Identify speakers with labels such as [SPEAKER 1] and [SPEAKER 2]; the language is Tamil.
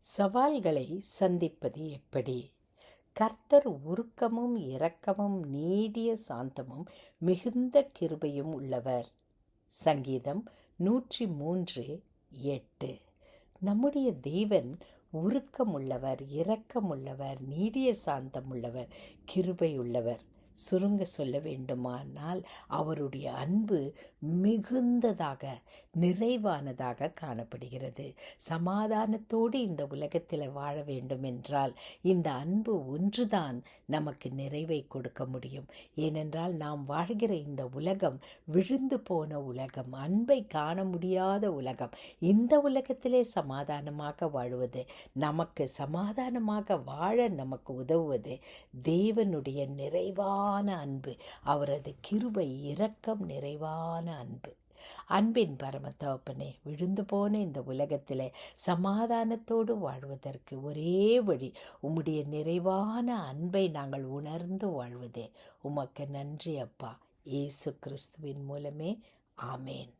[SPEAKER 1] சவால்களை சந்திப்பது எப்படி? கர்த்தர் உருக்கமும் இரக்கமும் நீடிய சாந்தமும் மிகுந்த கிருபையும் உள்ளவர். சங்கீதம் நூற்றி மூன்று எட்டு. நம்முடைய தேவன் உருக்கமுள்ளவர் இரக்கமுள்ளவர் நீடிய சாந்தமுள்ளவர் கிருபையுள்ளவர். சுருங்க சொல்ல வேண்டுமானால் அவருடைய அன்பு மிகுந்ததாக நிறைவானதாக காணப்படுகிறது. சமாதானத்தோடு இந்த உலகத்தில் வாழ வேண்டும் என்றால் இந்த அன்பு ஒன்றுதான் நமக்கு நிறைவை கொடுக்க முடியும். ஏனென்றால் நாம் வாழ்கிற இந்த உலகம் விழுந்து போன உலகம் அன்பை காண முடியாத உலகம் இந்த உலகத்திலே சமாதானமாக வாழுவது நமக்கு சமாதானமாக வாழ நமக்கு உதவுவது தேவனுடைய நிறைவான அன்பு அவரது கிருபை இரக்கம் நிறைவான அன்பு. அன்பின் பரமத்தகப்பனே விழுந்து போன இந்த உலகத்தில் சமாதானத்தோடு வாழ்வதற்கு ஒரே வழி உம்முடைய நிறைவான அன்பை நாங்கள் உணர்ந்து வாழ்வதே. உமக்கு நன்றி அப்பா. இயேசு கிறிஸ்துவின் மூலமே. ஆமேன்.